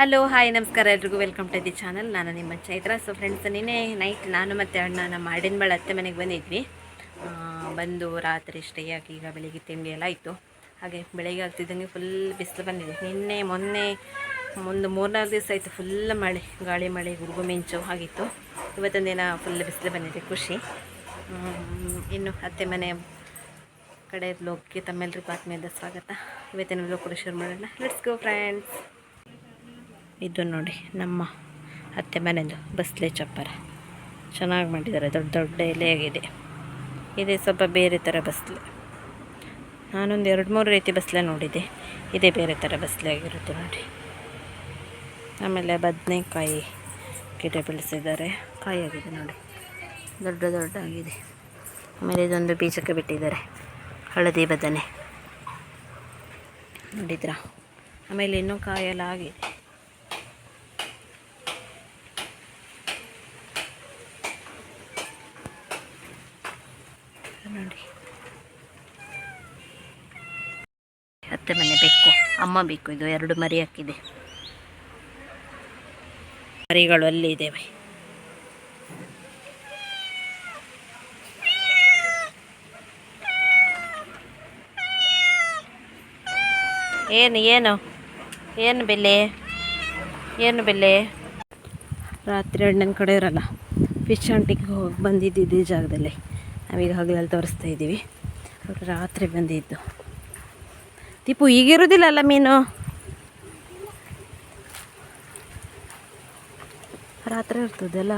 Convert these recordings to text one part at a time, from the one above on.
Hello hi ನಮಸ್ಕಾರ ಎಲ್ರಿಗೂ. Welcome to the channel ನಾನು ನಿಮ್ಮ ಚೈತ್ರ. ಸೊ ಫ್ರೆಂಡ್ಸ್ ನಿನ್ನೆ ನೈಟ್ ನಾನು ಮತ್ತು ಅಣ್ಣ ನಮ್ಮ ಆಡಿನ ಅತ್ತೆ ಮನೆಗೆ ಬಂದಿದ್ವಿ. ಬಂದು ರಾತ್ರಿ ಸ್ಟೇ ಆಗಿ ಈಗ ಬೆಳಿಗ್ಗೆ ತಿಂಡಿ ಎಲ್ಲ ಆಯಿತು. ಹಾಗೆ ಬೆಳಿಗ್ಗೆ ಆಗ್ತಿದ್ದಂಗೆ ಫುಲ್ ಬಿಸಿಲು ಬಂದಿದೆ. ನಿನ್ನೆ, ಮೊನ್ನೆ, ಒಂದು ಮೂರ್ನಾಲ್ಕು ದಿವಸ ಆಯಿತು ಫುಲ್ ಮಳೆ, ಗಾಳಿ ಮಳೆ, ಗುಡುಗು ಮಿಂಚು ಆಗಿತ್ತು. ಇವತ್ತೊಂದು ದಿನ ಫುಲ್ ಬಿಸಿಲು ಬಂದಿದೆ, ಖುಷಿ. ಇನ್ನು ಅತ್ತೆ ಮನೆ ಕಡೆ ಬ್ಲಾಗ್ಗೆ ತಮ್ಮೆಲ್ಲರಿಗೂ ಆತ್ಮೀಯದ ಸ್ವಾಗತ. ಇವತ್ತಿನ ಬ್ಲಾಗ್ ಕೂಡ ಶುರು ಮಾಡೋಣ. ಲೆಟ್ಸ್ ಗೋ ಫ್ರೆಂಡ್ಸ್ ಇದು ನೋಡಿ, ನಮ್ಮ ಅತ್ತೆ ಮನೆದು ಬಸ್ಲೆ ಚಪ್ಪರ. ಚೆನ್ನಾಗಿ ಮಾಡಿದ್ದಾರೆ, ದೊಡ್ಡ ದೊಡ್ಡ ಎಲೆಯಾಗಿದೆ ಇದೆ ಸ್ವಲ್ಪ ಬೇರೆ ಥರ ಬಸ್ಲೆ. ನಾನೊಂದು ಎರಡು ಮೂರು ರೀತಿ ಬಸ್ಲೆ ನೋಡಿದೆ. ಇದೇ ಬೇರೆ ಥರ ಬಸ್ಲೆ ಆಗಿರುತ್ತೆ ನೋಡಿ. ಆಮೇಲೆ ಬದನೆಕಾಯಿ ಗಿಡ ಬೆಳೆಸಿದ್ದಾರೆ. ಕಾಯಿ ಆಗಿದೆ ನೋಡಿ. ದೊಡ್ಡ ದೊಡ್ಡ ಆಗಿದೆ ಆಮೇಲೆ ಇದೊಂದು ಬೀಜಕ್ಕೆ ಬಿಟ್ಟಿದ್ದಾರೆ. ಹಳದಿ ಬದನೆ. ನೋಡಿದ್ರಾ? ಆಮೇಲೆ ಇನ್ನೂ ಕಾಯೆಲ್ಲ ಆಗಿದೆ ನೋಡಿ ಅತ್ತೆ ಮನೆ ಬೇಕು ಅಮ್ಮ ಬೇಕು, ಇದು ಎರಡು ಮರಿ ಹಾಕಿದೆ. ಮರಿಗಳು ಅಲ್ಲಿ ಇದ್ದೇವೆ ಏನು ಏನು? ಏನು ಬೆಲೆ? ಏನು ಬೆಲೆ? ರಾತ್ರಿ ಅಣ್ಣನ ಕಡೆ ಇರಲ್ಲ. ಫಿಶ್ ಅಂಟಿಗೆ ಹೋಗಿ ಬಂದಿದ್ದು ಇದೇ ಜಾಗದಲ್ಲಿ. ನಾವೀಗ ಹಗಲಲ್ಲಿ ತೋರಿಸ್ತಾ ಇದ್ದೀವಿ. ರಾತ್ರಿ ಬಂದಿದ್ದು. ದೀಪು ಈಗಿರೋದಿಲ್ಲಲ್ಲ ಮೀನು. ರಾತ್ರಿ ಇರ್ತದಲ್ಲ?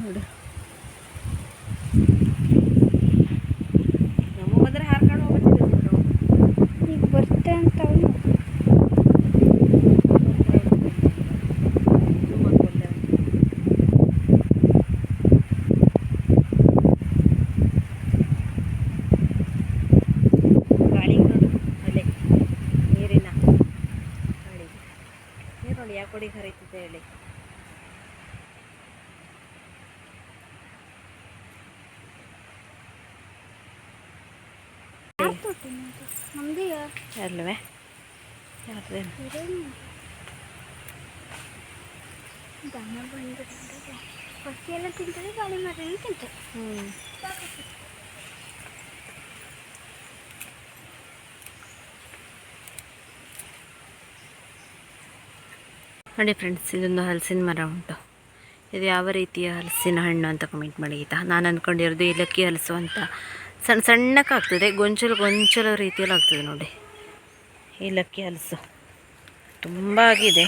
ನೋಡಿ ನಮ್ಮ ಬಂದರೆ ಹಾರ್ಕೊಂಡು ಹೋಗ್ಬಿಟ್ಟಿದ್ರು ಈಗ ಬರ್ತೆ ಅಂತ ಅವ್ನು. ಗಾಳಿ ನೋಡು ಅಲೆ ನೀರಿನ ಗಾಳಿ ಕೊಡಿ ಹರಿತಿದೆ ಹೇಳಿ? ಅಲ್ವೇ? ದನ ಬಂದಿರ್ತದೆ. ಹಕ್ಕಿ ಎಲ್ಲ ತಿಂತಾರೆ ಗಾಳಿ ಮರನೂ ತಿಂತದೆ ಹ್ಞೂ ನೋಡಿ ಫ್ರೆಂಡ್ಸ್ ಇದೊಂದು ಹಲಸಿನ ಮರ ಉಂಟು. ಇದು ಯಾವ ರೀತಿಯ ಹಲಸಿನ ಹಣ್ಣು ಅಂತ ಕಮೆಂಟ್ ಮಾಡಿ ಆಯಿತಾ ನಾನು ಅಂದ್ಕೊಂಡಿರೋದು ಏಲಕ್ಕಿ ಹಲಸು ಅಂತ. ಸಣ್ಣ ಸಣ್ಣಕ್ಕೆ ಆಗ್ತದೆ ಗೊಂಚಲು ಗೊಂಚಲ ರೀತಿಯಲ್ಲಿ ಆಗ್ತದೆ ನೋಡಿ. ಏಲಕ್ಕಿ ಹಲಸು. ತುಂಬ ಆಗಿದೆ.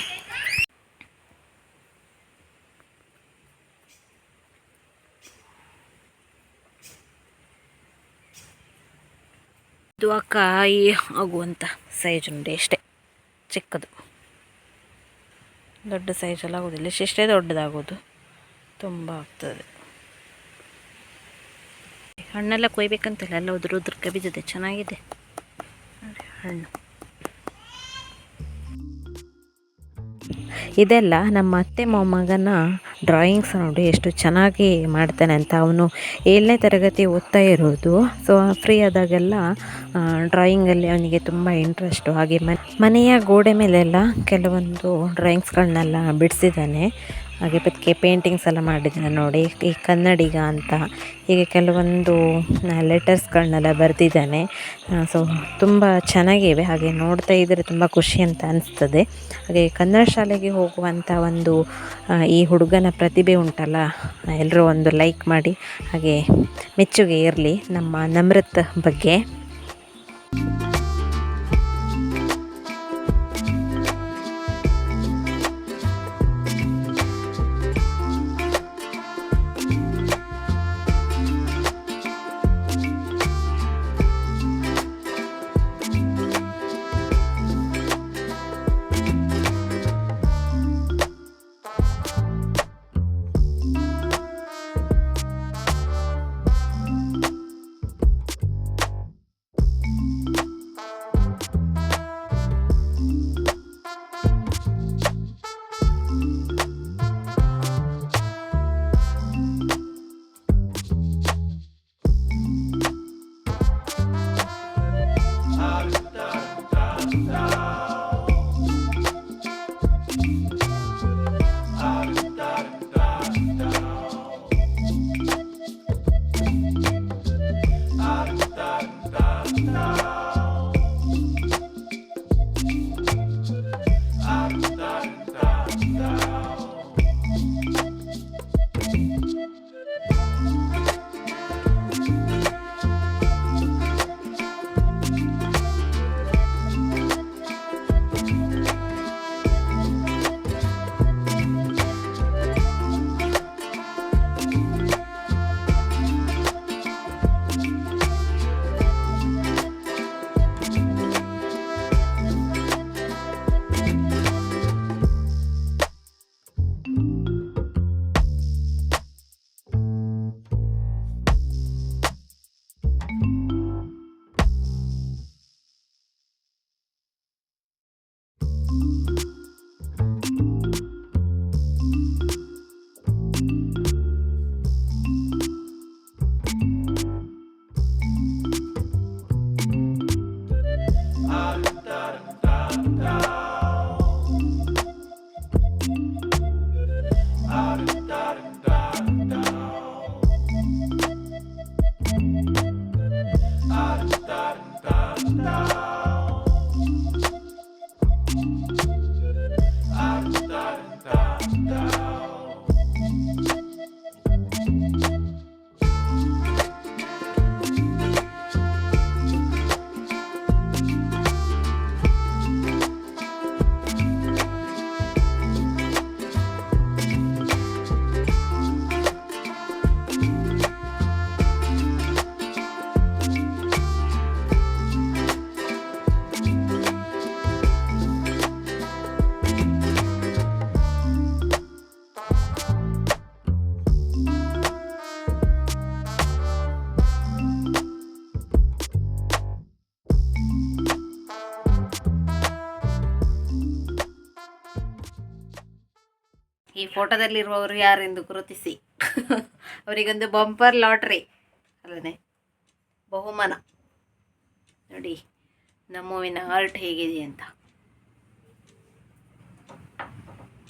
ಇದು ಕಾಯಿ ಆಗುವಂಥ ಸೈಜ್ ನೋಡಿ ಅಷ್ಟೇ. ಚಿಕ್ಕದು. ದೊಡ್ಡ ಸೈಜಲ್ಲಿ ಆಗೋದಿಲ್ಲ. ಇಷ್ಟೇ ದೊಡ್ಡದಾಗೋದು. ತುಂಬ ಆಗ್ತದೆ. ಹಣ್ಣೆಲ್ಲ ಕೊಯ್ಬೇಕಂತಿಲ್ಲ, ಎಲ್ಲ ಉದುರು ಉದುರ್ಕ ಬಿದ್ದಿದೆ. ಚೆನ್ನಾಗಿದೆ. ಹಣ್ಣು. ಇದೆಲ್ಲ ನಮ್ಮ ಅತ್ತೆ ಮೊಮ್ಮಗನ ಡ್ರಾಯಿಂಗ್ಸ್ ನೋಡಿ ಎಷ್ಟು ಚೆನ್ನಾಗಿ ಮಾಡ್ತಾನೆ ಅಂತ ಅವನು ಏಳನೇ ತರಗತಿ ಓದ್ತಾ ಇರೋದು. ಸೊ ಫ್ರೀ ಆದಾಗೆಲ್ಲ ಡ್ರಾಯಿಂಗಲ್ಲಿ ಅವನಿಗೆ ತುಂಬ ಇಂಟ್ರೆಸ್ಟು ಹಾಗೆ ಮನ್, ಮನೆಯ ಗೋಡೆ ಮೇಲೆಲ್ಲ ಕೆಲವೊಂದು ಡ್ರಾಯಿಂಗ್ಸ್ಗಳನ್ನೆಲ್ಲ ಬಿಡಿಸಿದ್ದಾನೆ. ಹಾಗೆ ಅದಕ್ಕೆ ಪೇಂಟಿಂಗ್ಸ್ ಎಲ್ಲ ಮಾಡಿದ್ದೀನಿ ನೋಡಿ. ಈ ಕನ್ನಡಿಗ ಅಂತ. ಹೀಗೆ ಕೆಲವೊಂದು ಲೆಟರ್ಸ್ಗಳನ್ನೆಲ್ಲ ಬರೆದಿದ್ದಾನೆ. ಸೊ ತುಂಬ ಚೆನ್ನಾಗಿವೆ. ಹಾಗೆ ನೋಡ್ತಾ ಇದ್ದರೆ ತುಂಬ ಖುಷಿ ಅಂತ ಅನಿಸ್ತದೆ. ಹಾಗೆ ಕನ್ನಡ ಶಾಲೆಗೆ ಹೋಗುವಂಥ ಒಂದು ಈ ಹುಡುಗನ ಪ್ರತಿಭೆ ಉಂಟಲ್ಲ? ಎಲ್ಲರೂ ಒಂದು ಲೈಕ್ ಮಾಡಿ. ಹಾಗೆ ಮೆಚ್ಚುಗೆ ಇರಲಿ ನಮ್ಮ ನಮ್ರತ್ ಬಗ್ಗೆ. No! Stop. ಈ ಫೋಟೋದಲ್ಲಿರುವವರು ಯಾರೆಂದು ಗುರುತಿಸಿ. ಅವರಿಗೊಂದು ಬಂಪರ್ ಲಾಟ್ರಿ ಅಲ್ಲದೆ ಬಹುಮಾನ. ನೋಡಿ ನಮ್ಮವಿನ ಆರ್ಟ್ ಹೇಗಿದೆ ಅಂತ.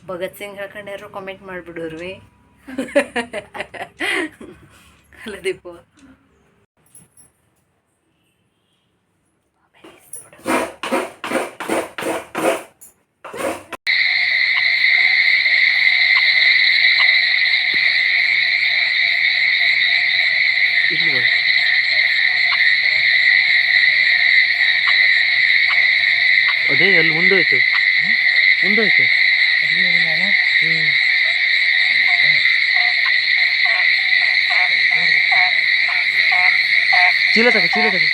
ಭಗತ್ ಸಿಂಗ್ ಹೇಳ್ಕೊಂಡ್ಯಾರು ಕಾಮೆಂಟ್ ಮಾಡಿಬಿಡೋರ್ವಿ. ಅಲ್ಲ ಚೀಲ ತಗೋ ಚೀಲ ತಗೋ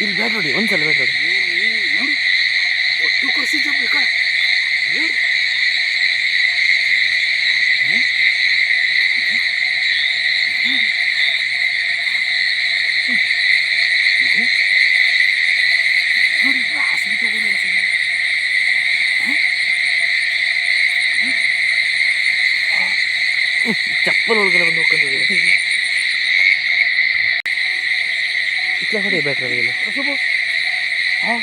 ಇಲ್ಲಿ ಬೇಡ ನೋಡಿ ಒಂದ್ಸಲ ಬೇಡ ನೋಡಿ. ಚಪ್ಪಲ್ ಒಳಗೆಲ್ಲ ಬಂದು ಹೋಗ್ಕೊಂಡು ಇಟ್ಲ ಹೊಡಿ ಬೇಕ್ರ ಅವೆಲ್ಲ ಹಾಂ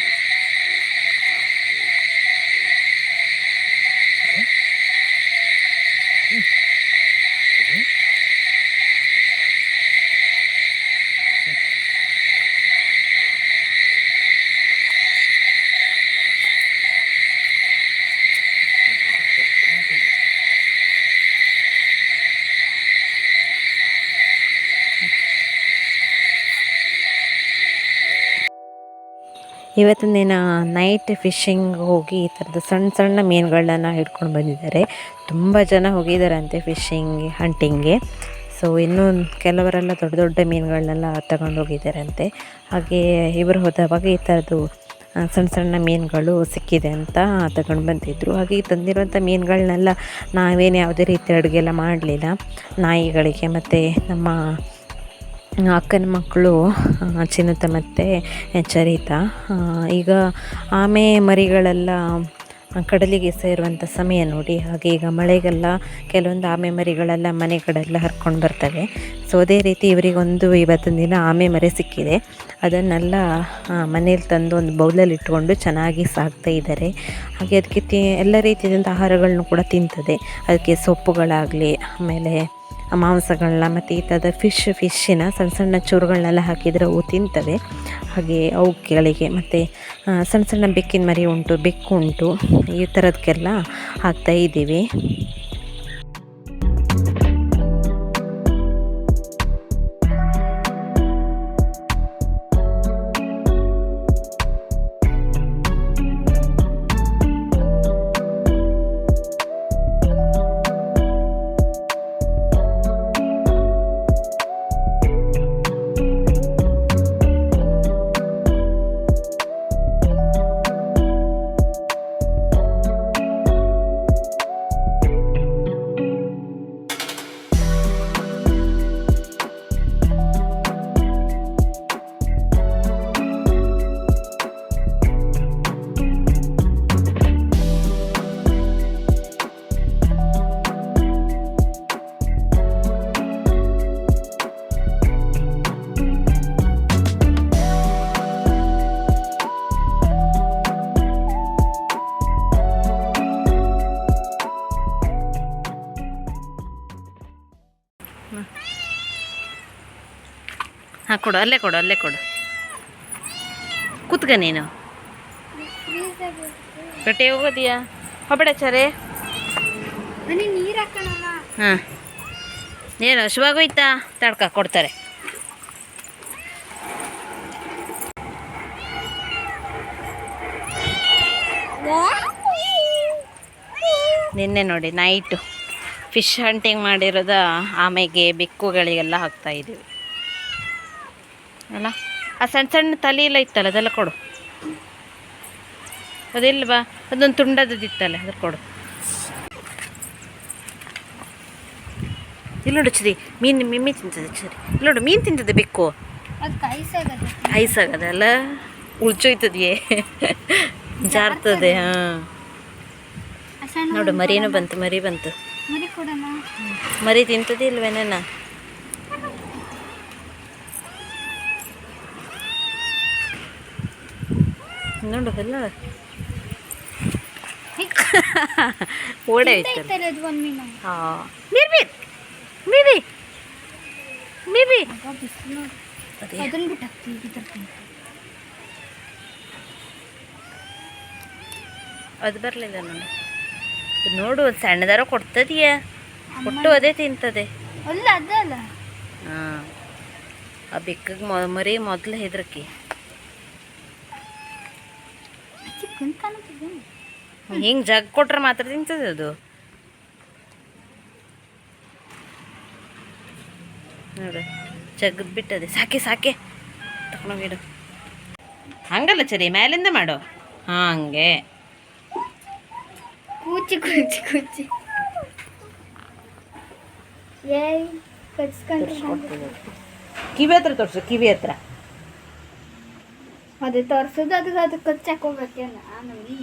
ಇವತ್ತಿನ ದಿನ ನೈಟ್ ಫಿಶಿಂಗ್ ಹೋಗಿ ಈ ಥರದ ಸಣ್ಣ ಸಣ್ಣ ಮೀನುಗಳನ್ನ ಹಿಡ್ಕೊಂಡು ಬಂದಿದ್ದಾರೆ. ತುಂಬ ಜನ ಹೋಗಿದ್ದಾರಂತೆ ಫಿಶಿಂಗ್ ಹಂಟಿಂಗ್ಗೆ ಸೊ ಇನ್ನೂ ಕೆಲವರೆಲ್ಲ ದೊಡ್ಡ ದೊಡ್ಡ ಮೀನುಗಳನ್ನೆಲ್ಲ ತಗೊಂಡು ಹೋಗಿದ್ದಾರಂತೆ. ಹಾಗೆ ಇವರು ಹೋದವಾಗ ಈ ಥರದ್ದು ಸಣ್ಣ ಸಣ್ಣ ಮೀನುಗಳು ಸಿಕ್ಕಿದೆ ಅಂತ ತಗೊಂಡು ಬಂದಿದ್ದರು ಹಾಗೆ ತಂದಿರುವಂಥ ಮೀನುಗಳನ್ನೆಲ್ಲ ನಾವೇನು ಯಾವುದೇ ರೀತಿ ಅಡುಗೆ ಎಲ್ಲ ಮಾಡಲಿಲ್ಲ. ನಾಯಿಗಳಿಗೆ ಮತ್ತು ನಮ್ಮ ಅಕ್ಕನ ಮಕ್ಕಳು ಚಿನ್ನತ ಮತ್ತು ಚರಿತ ಈಗ ಆಮೆ ಮರಿಗಳೆಲ್ಲ ಕಡಲಿಗೆ ಸೇರುವಂಥ ಸಮಯ ನೋಡಿ, ಹಾಗೆ ಈಗ ಮಳೆಗೆಲ್ಲ ಕೆಲವೊಂದು ಆಮೆ ಮರಿಗಳೆಲ್ಲ ಮನೆ ಕಡೆಲ್ಲ ಹರ್ಕೊಂಡು ಬರ್ತವೆ. ಸೊ ಅದೇ ರೀತಿ ಇವರಿಗೊಂದು ಇವತ್ತಿನ ದಿನ ಆಮೆ ಮರಿ ಸಿಕ್ಕಿದೆ. ಅದನ್ನೆಲ್ಲ ಮನೇಲಿ ತಂದು ಒಂದು ಬೌಲಲ್ಲಿ ಇಟ್ಕೊಂಡು ಚೆನ್ನಾಗಿ ಸಾಕ್ತಾ ಇದ್ದಾರೆ. ಹಾಗೆ ಅದಕ್ಕೆ ತಿ, ಎಲ್ಲ ರೀತಿಯಾದಂಥ ಆಹಾರಗಳನ್ನು ಕೂಡ ತಿಂತದೆ. ಅದಕ್ಕೆ ಸೊಪ್ಪುಗಳಾಗಲಿ, ಆಮೇಲೆ ಮಾಂಸಗಳನ್ನ ಮತ್ತು ಈ ಥರದ ಫಿಶ್ ಫಿಶ್ಶಿನ ಸಣ್ಣ ಸಣ್ಣ ಚೂರುಗಳನ್ನೆಲ್ಲ ಹಾಕಿದರೆ ಅವು ತಿಂತವೆ. ಹಾಗೆ ಅವುಗಳಿಗೆ ಮತ್ತು ಸಣ್ಣ ಸಣ್ಣ ಬೆಕ್ಕಿನ ಮರಿ ಉಂಟು, ಬೆಕ್ಕು ಉಂಟು, ಈ ಥರದಕ್ಕೆಲ್ಲ ಹಾಕ್ತಾ ಇದ್ದೀವಿ. ಹಾಂ ಕೊಡು ಅಲ್ಲೇ ಕೊಡು ಅಲ್ಲೇ ಕೊಡು. ಕೂತ್ಕ ನೀನು. ಬಟ್ಟೆ ಹೋಗೋದಿಯಾ? ಹೊಬಡ ಚರೆ. ಹಾಂ. ಏನು ಹಸುವಾಗೋಯ್ತಾ ತಡ್ಕ ಕೊಡ್ತಾರೆ. ನಿನ್ನೆ ನೋಡಿ ನೈಟು. ಫಿಶ್ ಹಂಟಿಂಗ್ ಮಾಡಿರೋದ ಆಮೆಗೆ ಬೆಕ್ಕುಗಳಿಗೆಲ್ಲ ಹಾಕ್ತಾ ಇದ್ದೀವಿ. ಅಲ್ಲ? ಆ ಸಣ್ಣ ಸಣ್ಣ ತಲೆ ಎಲ್ಲ ಇತ್ತಲ್ಲ ಅದೆಲ್ಲ ಕೊಡು. ಅದಿಲ್ವಾ ಅದೊಂದು ತುಂಡದಿತ್ತಲ್ಲ ಅದ್ರ ಕೊಡು. ಇಲ್ಲಿ ನೋಡು ಚರಿ ಮೀನು ಮಿಮ್ಮಿ ತಿಂತದೆ ಚರಿ ಇಲ್ಲಿ ನೋಡು ಮೀನು ತಿಂತದೆ ಬೆಕ್ಕು. ಐಸಾಗದಲ್ಲ ಉಳ್ಚೋಯ್ತದೆಯೇ. ಜಾರ್ತದೆ ಹಾಂ. ನೋಡು ಮರಿನೂ ಬಂತು ಮರಿ ಬಂತು. ಮರಿ ತಿಂತದೆ ಇಲ್ವೇನ ನೋಡು ಎಲ್ಲ ಓಡೇ ಹೋಯ್ತಲ್ಲ ಐತಲ್ಲ ಅದು ಒಂದು ಮೀನು ಹಾಂ ಮೀರ್ ಮೀರ್ ಮೀರಿ ಮೀರಿ ಆಗ ಬಿಸಿಲು ನೋಡಿ ಬಿಟ್ಟು ಹಾಕ್ತೀವಿ ಬಿದ್ದರ್ತೀನಿ ಅದು ಬರಲಿಲ್ಲ ನೋಡಿ ನೋಡು ಒಂದು ಸಣ್ಣದಾರ ಕೊಡ್ತದೆಯಾ? ಕೊಟ್ಟು ಅದೇ ತಿಂತದೆ. ಅಲ್ಲ ಹಾಂ. ಆ ಬೆಕ್ಕಗೆ ಮರಿ ಮೊದಲು ಹೆದರ್ಕಿ. ಹಿಂಗೆ ಜಗ್ ಕೊಟ್ರೆ ಮಾತ್ರ ತಿಂತದೆ ಅದು. ನೋಡು ಜಗ್ ಬಿಟ್ಟದೆ. ಸಾಕೆ ಸಾಕೆ. ತಗೊಂಡೋಗಿಡು ಹಂಗಲ್ಲ ಚರಿ ಮೇಲಿಂದ ಮಾಡು. ಹಾಂ ಹಂಗೆ. ಕೂಚಿ ಕೂಚಿ ಕೂಚಿ. ಕಿವಿ ಹತ್ರ ತೋರಿಸು ಕಿವಿ ಹತ್ರ. ಅದೇ ತೋರ್ಸೋದು ಅದಕ್ಕೆ ಅದಕ್ಕೆ ಹೋಗ್ಬೇಕೇನ ಆಮೇಲೆ